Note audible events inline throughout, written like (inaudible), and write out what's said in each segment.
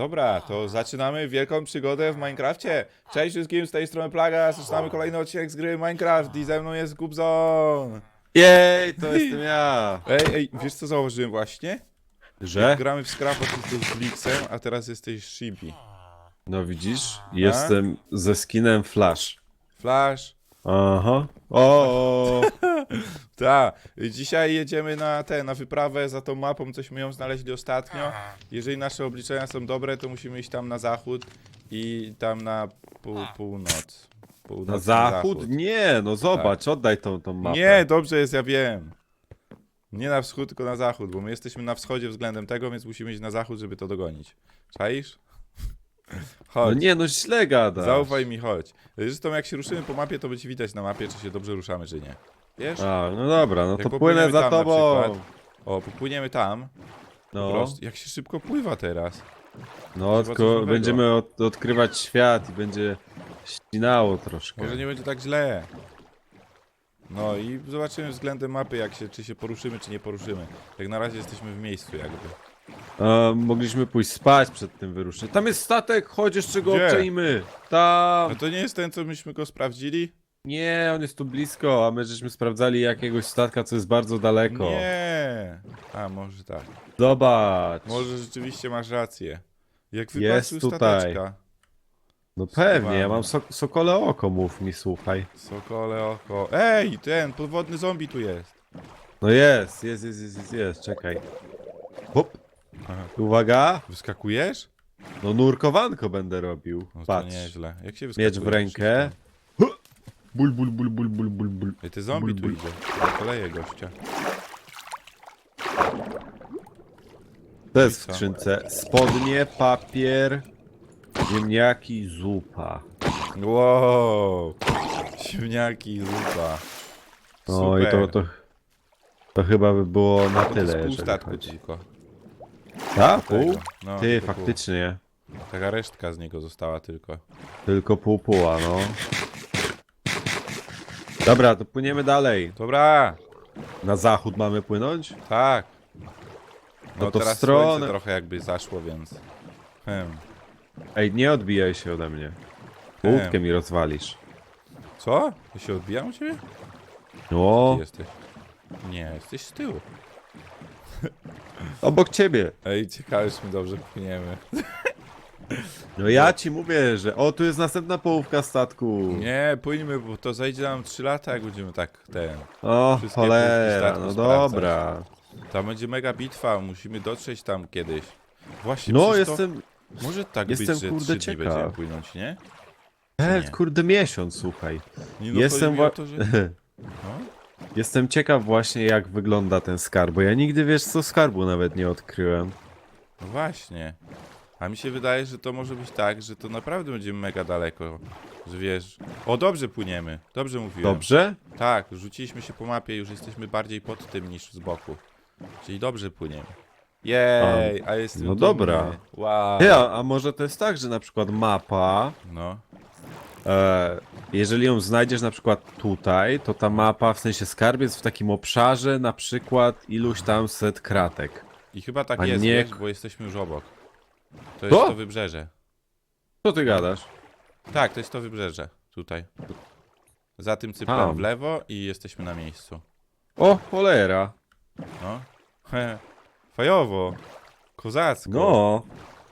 Dobra, to zaczynamy wielką przygodę w Minecrafcie. Cześć wszystkim, z tej strony Plaga, zaczynamy kolejny odcinek z gry Minecraft i ze mną jest Gubzon. Jej, to jestem ja. Ej, ej, wiesz co zauważyłem właśnie? Że? Gramy w Scrapa, ty jesteś Blixem, a teraz jesteś Shibi. No widzisz, jestem ze skinem Flash. Flash. Aha. O. (laughs) Tak, dzisiaj jedziemy na tę, na wyprawę za tą mapą, cośmy ją znaleźli ostatnio. Jeżeli nasze obliczenia są dobre, to musimy iść tam na zachód i tam na pół, północ. Północ Na zachód? Nie, no zobacz, oddaj tą, tą mapę. Nie, dobrze jest, ja wiem. Nie na wschód, tylko na zachód, bo my jesteśmy na wschodzie względem tego, więc musimy iść na zachód, żeby to dogonić. Czaisz? (laughs) No Chodź, nie, no źle gadasz. zaufaj mi, chodź. Zresztą jak się ruszymy po mapie, to będzie widać na mapie, czy się dobrze ruszamy, czy nie. Wiesz? A, no dobra, no to popłyniemy płynę za tam na tobą. przykład. O, popłyniemy tam. Po No, prostu. Jak się szybko pływa teraz. no coś tylko nowego. będziemy od, odkrywać świat i będzie ścinało troszkę. Może nie będzie tak źle. No i zobaczymy względem mapy, jak się, czy się poruszymy, czy nie poruszymy. Jak na razie jesteśmy w miejscu jakby. A, mogliśmy pójść spać przed tym wyruszeniem. Tam jest statek, chodź jeszcze go Gdzie? obczajmy. Tam. No to nie jest ten, co myśmy go sprawdzili? Nie, on jest tu blisko, a my żeśmy sprawdzali jakiegoś statka, co jest bardzo daleko. Nie. A, może tak. Zobacz. Może rzeczywiście masz rację. Jak Jest wypatrzył tutaj. stateczka. No pewnie, ja mam so sokole oko, mów mi, słuchaj. Sokole oko. Ej, ten podwodny zombie tu jest. No jest, jest, jest, jest, jest, jest. czekaj. Hop. Aha. Uwaga, Wyskakujesz? no nurkowanko będę robił. No to Patrz, nieźle. Jak się miecz w rękę. Bul, bul, bul, bul, bul, bul, bul. Ej, ty zombie tu Bul, idzie. Koleje gościa. To jest w co? skrzynce. Spodnie, papier, ziemniaki, zupa. Wow! Ziemniaki i zupa. No i to, to, to chyba by było na to tyle, z pół jeżeli statku chodzi. tylko. Tak, pół? Tego. No, Ty, tylko pół. faktycznie. Taka resztka z niego została tylko. Tylko pół póła, no. Dobra, to płyniemy dalej. Dobra! Na zachód mamy płynąć? Tak! No, No to w teraz stronę- słońce trochę jakby zaszło, więc... Hmm. Ej, nie odbijaj się ode mnie. Łódkę mi rozwalisz. Co? Ja się odbijam u ciebie? No, Ty jesteś. Nie, jesteś z tyłu. obok ciebie. Ej, ciekawe, czy my dobrze płyniemy. No ja ci mówię, że o, tu jest następna połówka statku. Nie, płyńmy, bo to zajdzie nam 3 lata, jak będziemy tak ten... O, Wszystkie cholera, statku no sprawdzać. dobra. Tam będzie mega bitwa, musimy dotrzeć tam kiedyś. Właśnie, No, przecież to- jestem... Może tak jestem, być, że kurde, trzy dni ciekaw. będziemy płynąć, nie? E, nie? kurde, miesiąc, słuchaj. nie no, Jestem chodzi mi o wa- to, że... (laughs) No? Jestem ciekaw właśnie, jak wygląda ten skarb, bo ja nigdy, wiesz co, skarbu nawet nie odkryłem. no właśnie. A mi się wydaje, że to może być tak, że to naprawdę będziemy mega daleko. Że wiesz... O, dobrze płyniemy. Dobrze mówiłem. Dobrze? Tak, rzuciliśmy się po mapie, już jesteśmy bardziej pod tym niż z boku. Czyli dobrze płyniemy. Jej, a jestem no dumny. dobra. Wow. Ty, a, a może to jest tak, że na przykład mapa, No. e, jeżeli ją znajdziesz na przykład tutaj, to ta mapa, w sensie skarb jest w takim obszarze na przykład iluś tam set kratek. I chyba tak A jest, nie- wiesz, bo jesteśmy już obok. To jest Co? to wybrzeże. Co ty gadasz? Tak, to jest to wybrzeże. Tutaj. Za tym cyplem w lewo i jesteśmy na miejscu. O, cholera. No. Fajowo. Kozacko. No.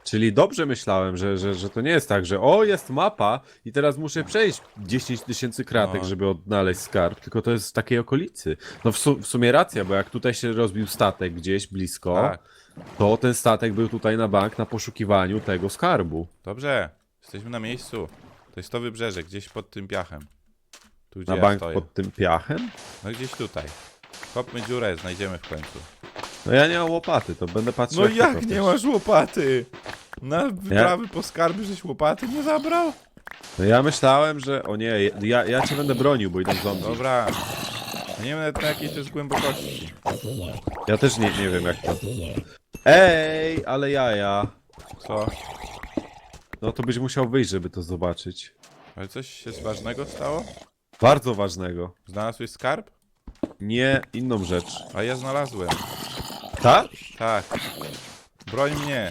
Czyli dobrze myślałem, że, że, że to nie jest tak, że o, jest mapa i teraz muszę przejść 10 tysięcy kratek, No. żeby odnaleźć skarb, tylko to jest w takiej okolicy. No w, su w sumie racja, bo jak tutaj się rozbił statek gdzieś blisko, Tak. To ten statek był tutaj na bank na poszukiwaniu tego skarbu. Dobrze. Jesteśmy na miejscu. To jest to wybrzeże, gdzieś pod tym piachem. Tu gdzie Na ja bank stoję. pod tym piachem? No gdzieś tutaj. Kopmy dziurę, znajdziemy w końcu. No ja nie mam łopaty, to będę patrzył No ty jak kopiesz. nie masz łopaty? Na wyprawy po skarby żeś łopaty nie zabrał? No ja myślałem, że... O nie, ja, ja cię będę bronił, bo idą zombie. Dobra. Nie wiem nawet na jakiej to jest głębokości. Ja też nie, nie wiem jak to... Ej, ale jaja. Co? No to byś musiał wyjść, żeby to zobaczyć. Ale coś się z ważnego stało? Bardzo ważnego. Znalazłeś skarb? Nie inną rzecz. A ja znalazłem. Tak? Tak. Broń mnie.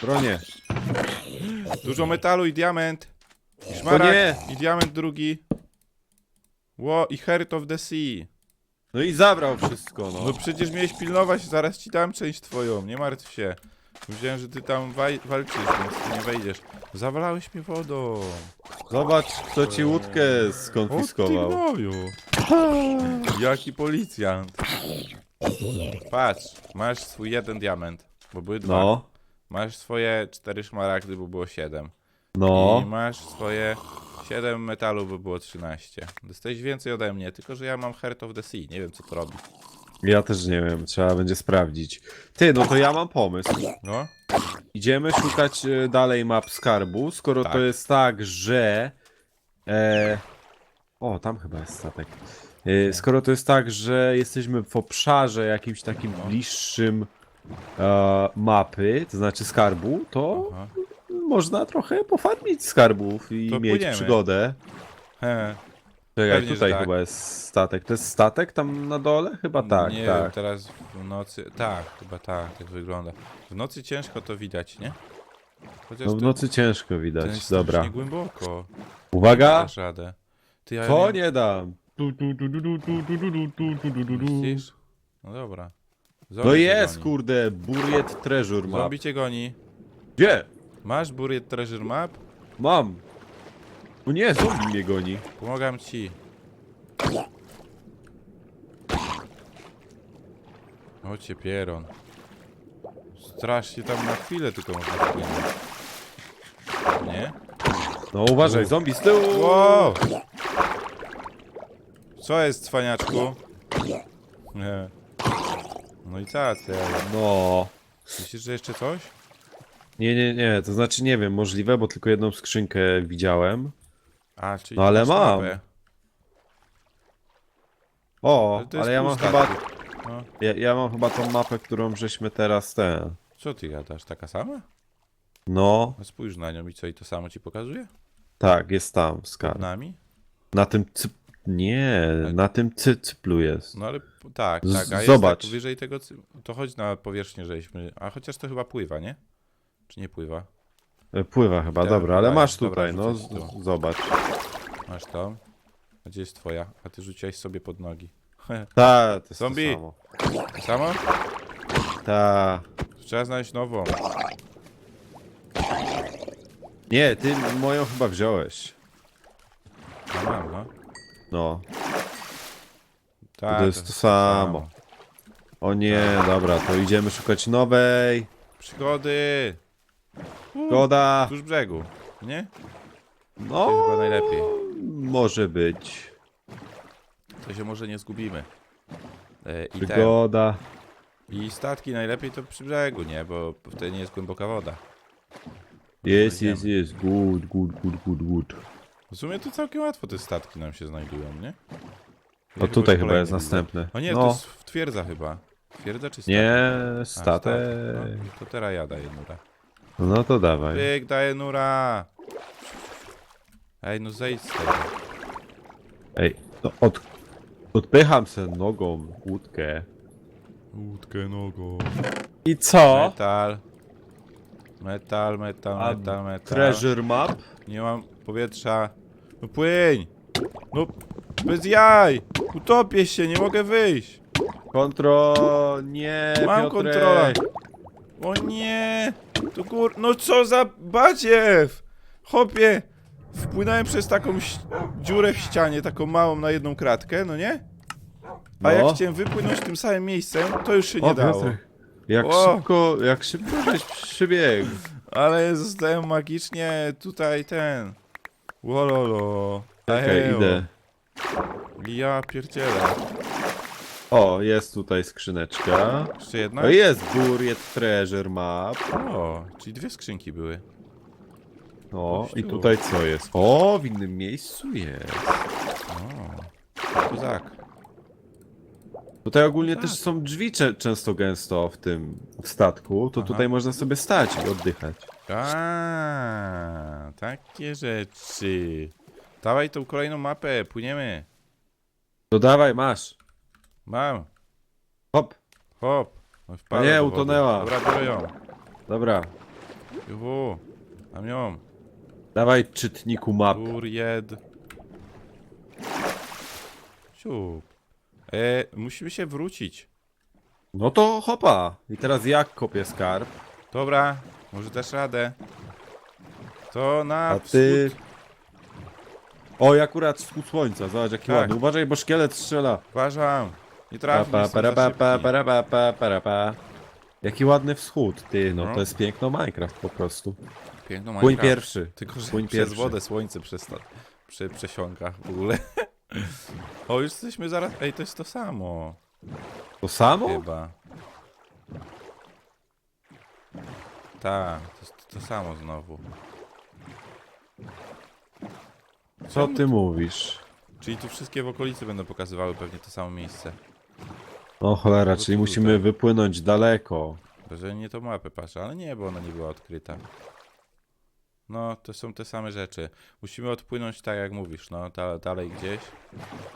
Bronie. Dużo metalu i diament. I szmaragd. nie. I diament drugi. Ło, i Heart of the Sea. No i zabrał wszystko, No no. przecież miałeś pilnować, zaraz ci dam część twoją, nie martw się. Myślałem, że ty tam waj- walczysz, więc ty nie wejdziesz. Zawalałeś mnie wodą. Zobacz, kto ci łódkę O ty skonfiskował. gnoju. Jaki policjant. Patrz, masz swój jeden diament, bo były dwa. No, Masz swoje cztery szmaragdy, bo było siedem. I no. masz swoje 7 metalu, bo było 13. Dostałeś więcej ode mnie, tylko że ja mam Heart of the Sea. Nie wiem co to robi. Ja też nie wiem, trzeba będzie sprawdzić. Ty, no to ja mam pomysł. No? Idziemy szukać e, dalej map skarbu, skoro Tak. to jest tak, że... E... O, tam chyba jest statek. E, skoro to jest tak, że jesteśmy w obszarze jakimś takim No. bliższym e, mapy, to znaczy skarbu, to Aha. Można trochę pofarmić skarbów i To mieć płyniemy. przygodę. He. Czekaj, Pewnie, że tutaj tak. chyba jest statek. To jest statek tam na dole? Chyba tak, nie tak. wiem, teraz w nocy. Tak, chyba tak, tak wygląda. W nocy ciężko to widać, nie? Chociaż No w to- nocy ciężko to widać, jest dobra. strasznie głęboko. Uwaga! Dasz radę. Ty, ja Co nie... nie dam? Tu, tu, tu, tu, tu, tu, tu, tu, tu, tu, tu, tu. Myślisz? No dobra. Zombie No cię jest, goni. kurde, Buriet Treasure Map. Zombie cię goni. Gdzie? Masz Buried Treasure Map? Mam. O nie, zombie mnie goni. Pomagam ci. O cię pieron. Strasznie tam na chwilę tylko można wpłynąć. Nie? No uważaj, zombie z tyłu! Wow! Co jest, cwaniaczku? Nie. No i co ty? No. Myślisz, że jeszcze coś? Nie, nie, nie, to znaczy nie wiem, możliwe, bo tylko jedną skrzynkę widziałem. A, czyli No ale masz mam. O, Ale to jest ale ja pół mam chyba, statku. No. ja, ja mam chyba tą mapę, którą żeśmy teraz ten. Co ty gadasz? Taka sama? No, No spójrz na nią i co, i to samo ci pokazuje? tak, jest tam skarb. nami? Na tym cyp... Nie, na tym cy cyplu jest. No ale p- tak, Z- tak, a jest zobacz. tak wyżej tego, cy- to chodź na powierzchnię, żeśmy, a chociaż to chyba pływa, nie? Czy nie pływa? E, Pływa chyba, Tak, dobra, ale masz Dobra, tutaj, no, rzucę tu. zobacz. Masz to? A gdzie jest twoja? A ty rzuciłeś sobie pod nogi. (laughs) Ta, to jest Zombie. to samo. To samo? Ta. Trzeba znaleźć nową. Nie, ty moją chyba wziąłeś. No mam, no. No. Tak, To jest to samo. O nie, dobra, to idziemy szukać nowej. Przygody! Goda. Tuż brzegu, nie? No, To chyba najlepiej. może być. To się może nie zgubimy. E, I, ten, Wygoda. I statki najlepiej to przy brzegu, nie? Bo wtedy nie jest głęboka woda. Jest, jest, jest. Good, good, good, good, good. W sumie to całkiem łatwo te statki nam się znajdują, nie? O, Ja tutaj chyba jest widzę. następny. O nie, No. to jest w twierdza chyba. Twierdza czy statek? Nie, A, statek. No, to teraz ja daję nura. No to dawaj. Pyk, daję nura! Ej, no zejdź z tego. Ej, no od... Odpycham se nogą łódkę. Łódkę nogą. I co? Metal. Metal, metal, A metal, metal. Treasure map? Nie mam powietrza. No płyń! No, bez jaj! Utopię się, nie mogę wyjść! Kontro... Nie, Mam Piotrek. kontrolę. O nie! To gór... No co za badziew! Hopie! Wpłynąłem przez taką dziurę w ścianie, taką małą na jedną kratkę, no nie? A No. jak chciałem wypłynąć tym samym miejscem, to już się nie dało. Piotrek. Jak O. szybko, jak szybko żeś przybiegł. Ale zostałem magicznie tutaj ten... Wololo. Czekaj, Ejo. idę. Ja pierdzielę. O, jest tutaj skrzyneczka. Jeszcze jedna? No jest Buried Treasure Map. O, czyli dwie skrzynki były. No Chodź i tu. tutaj co jest? O, w innym miejscu jest. O, kozak. Tutaj ogólnie Tak. też są drzwi cze- często gęsto w tym w statku, to tutaj można sobie stać i oddychać. A, takie rzeczy. Dawaj tą kolejną mapę, płyniemy. To dawaj, masz. Mam. Hop. Hop. No, wpadła Nie, do wody. utonęła. Dobra, biorę ją. Dobra, Juhu, mam ją. dawaj czytniku map. Buried. Siup. E, musimy się wrócić. No to hopa. I teraz jak kopię skarb? Dobra, może dasz radę. To na A ty... wschód. O, i akurat wschód słońca, zobacz jaki Tak. ładny. Uważaj, bo szkielet strzela. Uważam. Nie Pa, trafi, pa, jestem para, za pa, szybki. pa, para, pa, pa, para, pa. Jaki ładny wschód, ty, no No. to jest piękno Minecraft po prostu. Piękno Płyń Minecraft. pierwszy. Tylko, że Płyń przez pierwszy. wodę słońce przesta... prze, przesiąka w ogóle. (laughs) o, już jesteśmy zaraz... Ej, to jest to samo. To samo? Chyba. Tak, to jest to samo znowu. Co ty mówisz? Czyli tu wszystkie w okolicy będą pokazywały pewnie to samo miejsce. O cholera, czyli musimy wypłynąć daleko. Że nie to mapę patrzę, ale nie, bo ona nie była odkryta. No, to są te same rzeczy. Musimy odpłynąć tak jak mówisz, no, da, dalej gdzieś.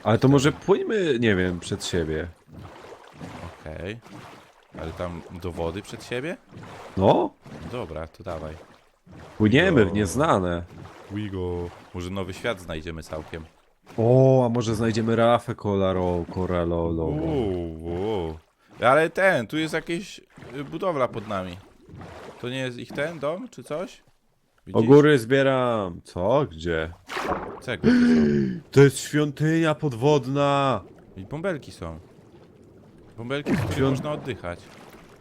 Ale to może płyńmy, nie wiem, przed siebie. Okej. Ale tam do wody przed siebie? No, Dobra, to dawaj. płyniemy w nieznane. We go. Może nowy świat znajdziemy całkiem. O, a może znajdziemy rafę kolaro, koralolową. Uuu, uuu. Ale ten, tu jest jakieś y, budowla pod nami. To nie jest ich ten dom, czy coś? O Widzisz? góry zbieram. Co? Gdzie? Cegły tu są. To jest świątynia podwodna. I bąbelki są. Bąbelki, w których Świąt- można oddychać.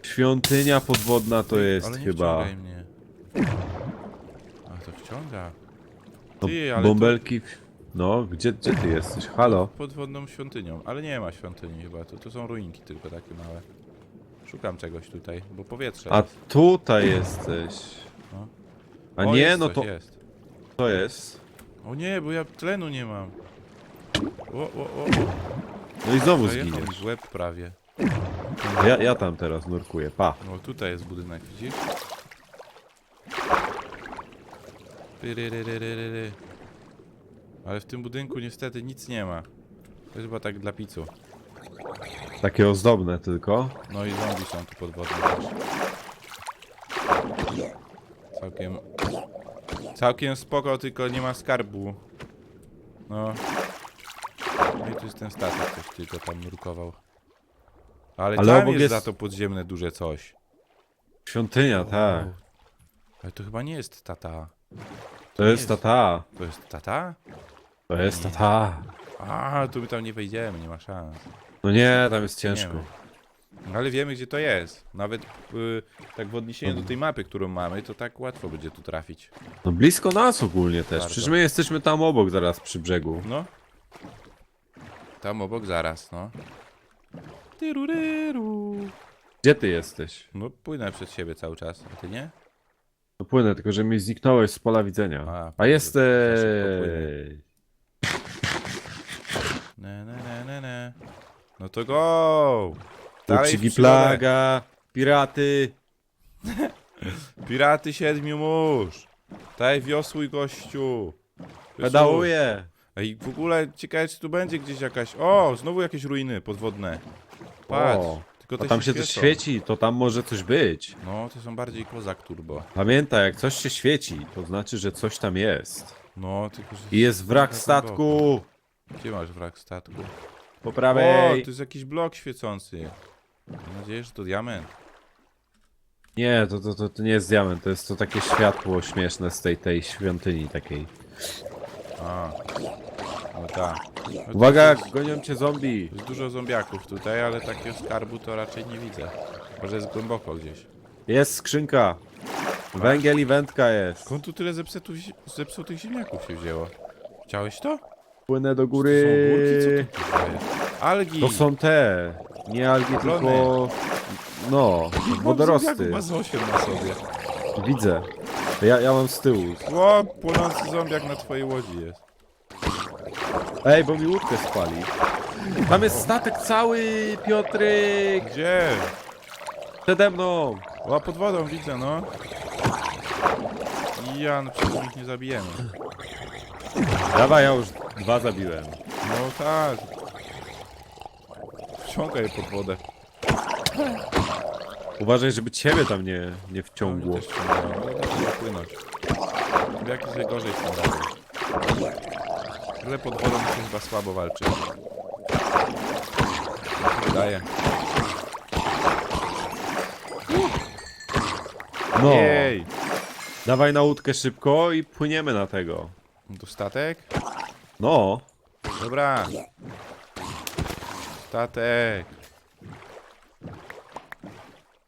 Świątynia podwodna to jest Ale nie chyba. wciągaj mnie. A to wciąga. No, Ty, ale bąbelki. No, gdzie, gdzie ty jesteś? Halo? Podwodną świątynią, ale nie ma świątyni chyba, to, to są ruinki tylko takie małe. Szukam czegoś tutaj, bo powietrze A jest. tutaj jesteś. No. A O, nie, jest no coś, to Jest. to jest. O nie, bo ja tlenu nie mam. O, o, o, o. No i znowu Zajechał mi zginiesz. w łeb prawie. Ja, ja tam teraz nurkuję, pa. No tutaj jest budynek, widzisz? Ale w tym budynku niestety nic nie ma. To jest chyba tak dla picu. Takie ozdobne tylko. No i zombie są tu podwodne też. Całkiem... Całkiem spoko, tylko nie ma skarbu. No. No i tu jest ten statek, ktoś tylko tam nurkował. Ale, Ale tam obok jest, jest- za to podziemne duże coś. Świątynia, tak. Ale to chyba nie jest tata. To jest ta ta. To jest tata? To jest ta ta. A, tu my tam nie wejdziemy, nie ma szans. No nie, tam jest ciężko. No Ale wiemy, gdzie to jest. Nawet y, tak w odniesieniu do tej mapy, którą mamy, to tak łatwo będzie tu trafić. No blisko nas ogólnie też. Bardzo. Przecież my jesteśmy tam obok zaraz przy brzegu. No. Tam obok zaraz, no. Tyruryru. Gdzie ty jesteś? No płynę przed siebie cały czas, a ty nie? No płynę, tylko że mi zniknąłeś z pola widzenia. A, A, jesteś. Ne, ne, ne, ne, ne. No to go! Dalej w przygodę. plaga, piraty. (laughs) Piraty siedmiu mórz! Daj wiosłuj gościu! Wiosłuj. Pedałuję. Ej, w ogóle ciekawe czy tu będzie gdzieś jakaś... O, znowu jakieś ruiny podwodne. Patrz, O, tylko A tam się coś świecą. świeci, to tam może coś być. No, to są bardziej kozak turbo. Pamiętaj, jak coś się świeci, to znaczy, że coś tam jest. No, tylko że... I jest wrak statku. Gdzie masz wrak statku? Po O, prawej. tu jest jakiś blok świecący. Mam nadzieję, że to diament. Nie, to, to, to, to nie jest diament, to jest to takie światło śmieszne z tej, tej świątyni takiej. A, no tak. No Uwaga, Jest, gonią cię zombie. jest dużo zombiaków tutaj, ale takiego skarbu to raczej nie widzę. Może jest głęboko gdzieś. Jest skrzynka. Węgiel i wędka jest. Skąd tu tyle zepsutych, zepsutych ziemniaków się wzięło? Chciałeś to? Płynę do To są górki? góry. Co to jest? Algi! To są te. Nie algi, Klony. tylko... No, wodorosty. ma z 8 na sobie. Widzę. Ja, ja mam z tyłu. O, płonący zombiak na twojej łodzi jest. Ej, bo mi łódkę spali. Tam jest statek cały, Piotryk! Gdzie? Przede mną! O, pod wodą widzę, no. Ja, no przecież ich nie zabijemy. Dawaj, ja już dwa zabiłem. No tak. Wciągaj je pod wodę. Uważaj, żeby ciebie tam nie, nie wciągło. Też ciągnęło, ale da się płynąć. W jakiś najgorzej w tym. Ale pod wodą to chyba słabo walczy. Tak mi się Wydaje. No, Jej! dawaj na łódkę szybko i płyniemy na tego. To statek? No, Dobra. Statek.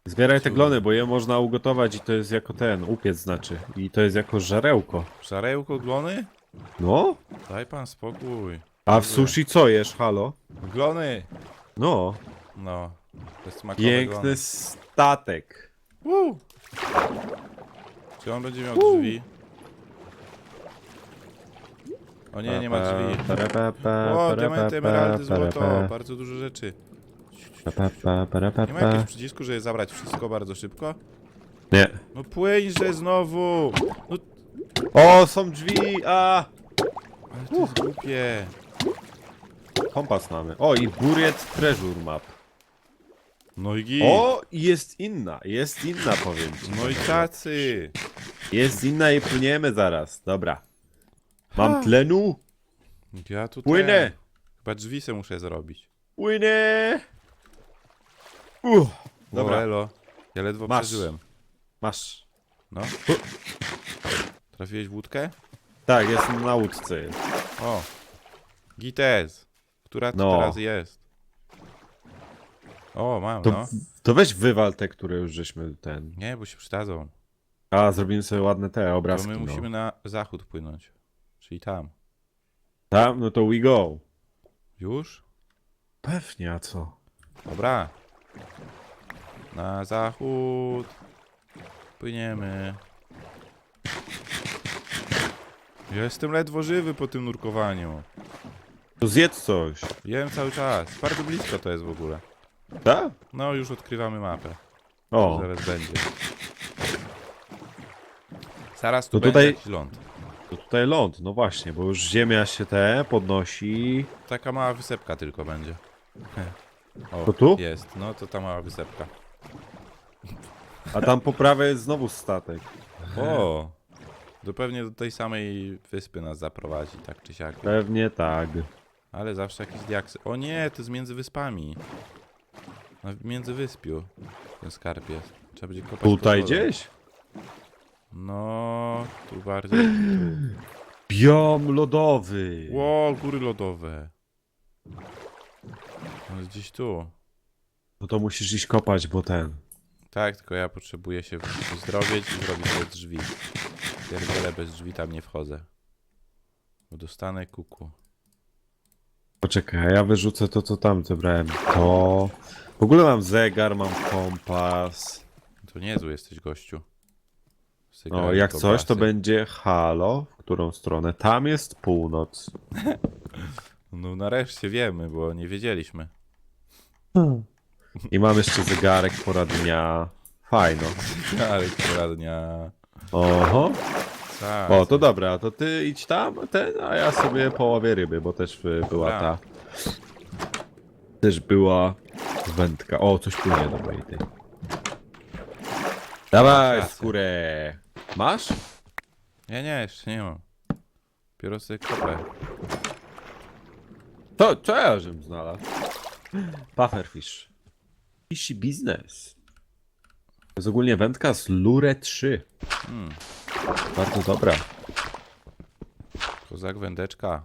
zbieraj te glony, bo je można ugotować i to jest jako ten, upiec znaczy. I to jest jako żarełko. Żarełko glony? No, Daj pan spokój. a w sushi co jesz, halo? Glony! No, No. To jest smakowe piękny glony. statek. Woo! Czy on będzie miał drzwi? O nie, nie ma drzwi. O, diamenty, emeraldy, złoto. Bardzo dużo rzeczy. Nie ma jakiegoś przycisku, żeby zabrać wszystko bardzo szybko? Nie. No płyńże znowu! No, O, są drzwi, a! ale to jest głupie. Kompas mamy. O, i Buriet Treasure Map. No i git. O, jest inna, jest inna, powiem ci. No i tacy. Jest inna i płyniemy zaraz. Dobra. Mam tlenu. Ja tu Płynę. Chyba drzwi se muszę zrobić. Płynę. Uff. Dobra. Dobra, Elo. Ja ledwo Masz. przeżyłem. masz. No. Trafiłeś w łódkę? Tak, jest na łódce. jest. O. Gitez. Która to No. teraz jest? O, mam, To, no. to weź wywal te, które już żeśmy ten. Nie, bo się przydadzą. A, zrobimy sobie ładne te To obrazki. my musimy no. na zachód płynąć. Czyli tam. Tam, no to we go. Już? Pewnie, a co? Dobra. Na zachód. Płyniemy. Ja jestem ledwo żywy po tym nurkowaniu. To zjedz coś. Jem cały czas. Bardzo blisko to jest w ogóle. Tak? No, już odkrywamy mapę. O, Zaraz będzie. Zaraz tu będzie tutaj- jakiś ląd. to tutaj ląd, no właśnie, bo już ziemia się te podnosi. Taka mała wysepka tylko będzie. (laughs) O, To tu? Jest, no to ta mała wysepka. A tam po prawej jest znowu statek. O! To pewnie do tej samej wyspy nas zaprowadzi, tak czy siak. Pewnie tak. Ale zawsze jakieś diaksy. O nie, to jest między wyspami. No, między wyspiu. Ten skarb jest. Trzeba będzie kopać Tutaj gdzieś? No, tu bardziej. Biom lodowy. Ło, góry lodowe. No, jest gdzieś tu. No to musisz iść kopać, bo ten. Tak, tylko ja potrzebuję się zdrowieć i zrobić sobie drzwi. Pierdziele, bez drzwi tam nie wchodzę. Bo dostanę kuku. Poczekaj, ja wyrzucę to, co tam zebrałem. To. W ogóle mam zegar, mam kompas. To niezły jesteś, gościu. No, Sygarnik, jak coś, to będzie halo. W którą stronę? Tam jest północ. (laughs) No nareszcie wiemy, bo nie wiedzieliśmy. I mam jeszcze zegarek pora dnia. Fajno. (laughs) Ale poradnia. Oho. Tak. O, to dobra, to ty idź tam, ten, a ja sobie połowię ryby, bo też y, była ta. Też była wędka. O, coś płynie do mojej tej. Dawaj, Pracę. skórę. Masz? Nie, nie, jeszcze nie mam. Dopiero sobie kopę. To, co ja żem znalazł? Pufferfish. Fishy business. To jest ogólnie wędka z Lure 3. Bardzo dobra. Kozak, wędeczka.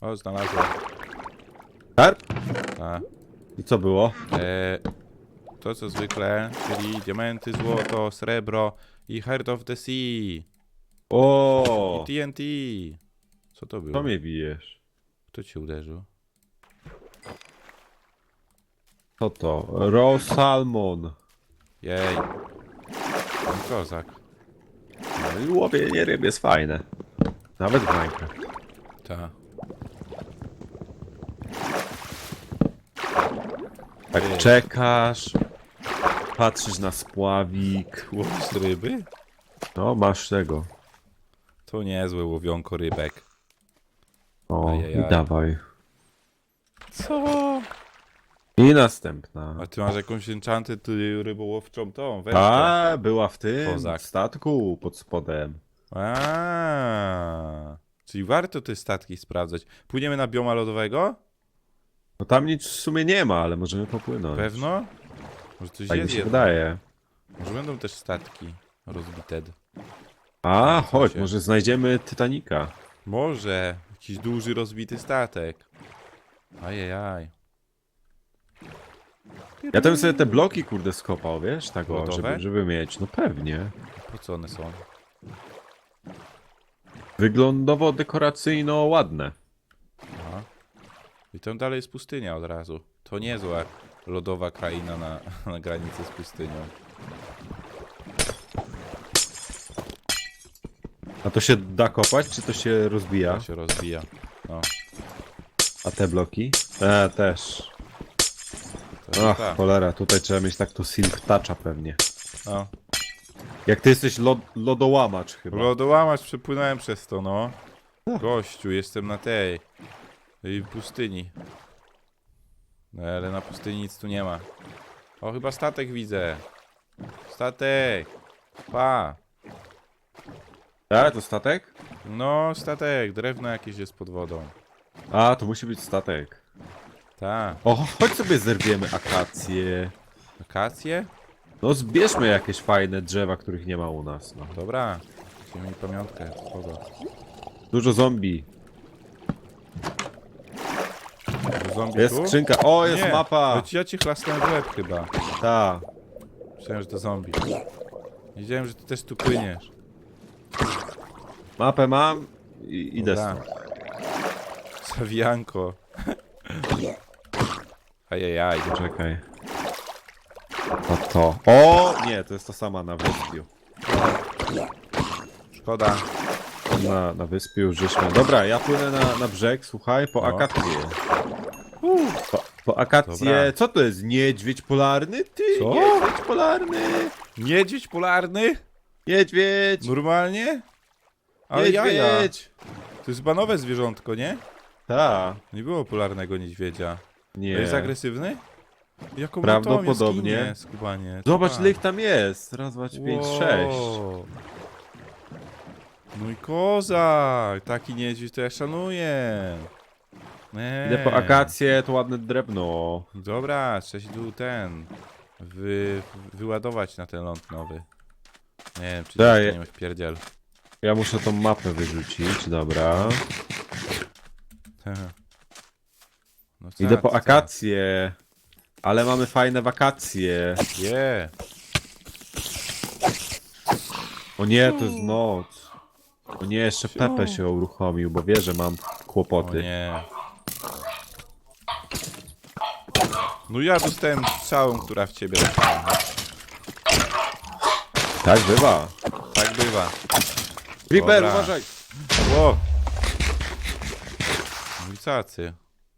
O, znalazłem. Karp? A. I co było? E, to co zwykle, czyli diamenty, złoto, srebro i Heart of the Sea. O, I TNT. Co to było? co mnie bijesz? Kto cię uderzył? Co to? Raw salmon. Jej. Kozak. No i łowienie ryb jest fajne. Nawet w Minecraft. Ta. Tak Ty. czekasz, patrzysz na spławik. Łowisz ryby? No, masz tego. To niezłe łowionko rybek. O, Ajajaj. i dawaj. Co? I następna. A ty masz jakąś enchanted rybołowczą tą, wędkę. A, była w tym Kozak. statku pod spodem. A, czyli warto te statki sprawdzać. Płyniemy na bioma lodowego? No tam nic w sumie nie ma, ale możemy popłynąć. Pewno? Może coś Tak mi jest się jednak. wydaje. Może będą też statki rozbite. A, chodź, się- może znajdziemy Titanica. Może jakiś duży rozbity statek. Ajajaj. Ja tam sobie te bloki, kurde, skopał, wiesz, tak o, Lodowe? żeby, żeby mieć. No pewnie. Po co one są? Wyglądowo, dekoracyjno ładne. Aha. I tam dalej jest pustynia od razu. To niezła lodowa kraina na, (laughs) na granicy z pustynią. A to się da kopać, czy to się rozbija? To się rozbija. No, A te bloki? E, też. Ach, tak. cholera, tutaj trzeba mieć tak to silk toucha pewnie. No. Jak ty jesteś lod lodołamacz chyba. Lodołamacz przepłynąłem przez to, no. Gościu, jestem na tej. tej pustyni. No, ale na pustyni nic tu nie ma. O, chyba statek widzę. Statek. Pa. Tak, to statek? No, statek. Drewno jakieś jest pod wodą. A, to musi być statek. Ta. O, chodź sobie zerwiemy akacje. Wakacje? No zbierzmy jakieś fajne drzewa, których nie ma u nas. No. Dobra. Chcemy mieli pamiątkę. Kogo? Dużo zombie. Zombie Jest tu? skrzynka. O, jest Nie, mapa. to ci- Ja cię chlasnąłem w łeb chyba. Ta. Myślałem, że to zombie. Wiedziałem, że ty też tu płyniesz. Mapę mam i idę Dobra. stąd. Sawianko. (laughs) Ajajaj. Czekaj. To to. O, nie, to jest ta sama na wyspiu. Szkoda. Na, na wyspie już żeśmy. Dobra, ja płynę na, na brzeg, słuchaj, po No. akację. Po, po akację. Dobra. Co to jest? Niedźwiedź polarny? Ty, Co? niedźwiedź polarny! Niedźwiedź polarny? Niedźwiedź! Normalnie? Ale jaja. Niedźwiedź! To jest banowe zwierzątko, nie? Ta. Nie było polarnego niedźwiedzia. Nie. To jest agresywny? Jaką Prawdopodobnie. skubanie. Zobacz, ile ich tam jest. Raz, dwa, trzy, pięć, sześć. No i kozak! Taki niedźwiedź to ja szanuję. Nie. Idę po akację, to ładne drewno. Dobra, trzeba się tu ten. Wy, wyładować na ten ląd nowy. Nie wiem, czy Daję. dostaniemy w pierdziel. Ja muszę tą mapę wyrzucić, dobra. (laughs) No co, Idę po co? akację. Ale mamy fajne wakacje. Je. O nie, to jest noc. O nie, jeszcze Pepe się uruchomił, bo wie, że mam O kłopoty. nie. No ja dostałem strzałą, która w ciebie leciała. Tak bywa. Tak bywa. Creeper, Dobra. uważaj! O! No i cacy.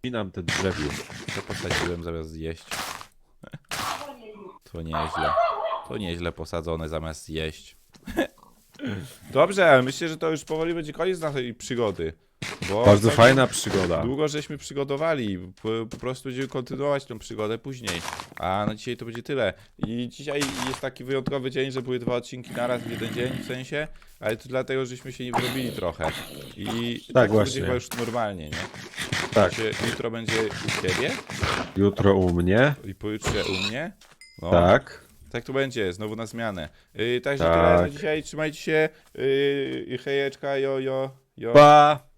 Minam te drzewiu. To posadziłem zamiast zjeść. To nieźle. To nieźle posadzone zamiast zjeść. Dobrze, myślę, że to już powoli będzie koniec naszej przygody. Bo Bardzo tak fajna przygoda. Długo żeśmy przygodowali. Po, po prostu będziemy kontynuować tę przygodę później. A na dzisiaj to będzie tyle. I dzisiaj jest taki wyjątkowy dzień, że były dwa odcinki naraz w jeden dzień w sensie, ale to dlatego, żeśmy się nie wyrobili trochę. I tak, to właśnie. będzie chyba już normalnie, nie? Tak. Się, jutro będzie u ciebie Jutro u mnie. i pojutrze u mnie. No, Tak. tak to będzie, znowu na zmianę. Yy, także Tak. tyle na dzisiaj, trzymajcie się. Yy, hejeczka, jo, jo, jo. Pa!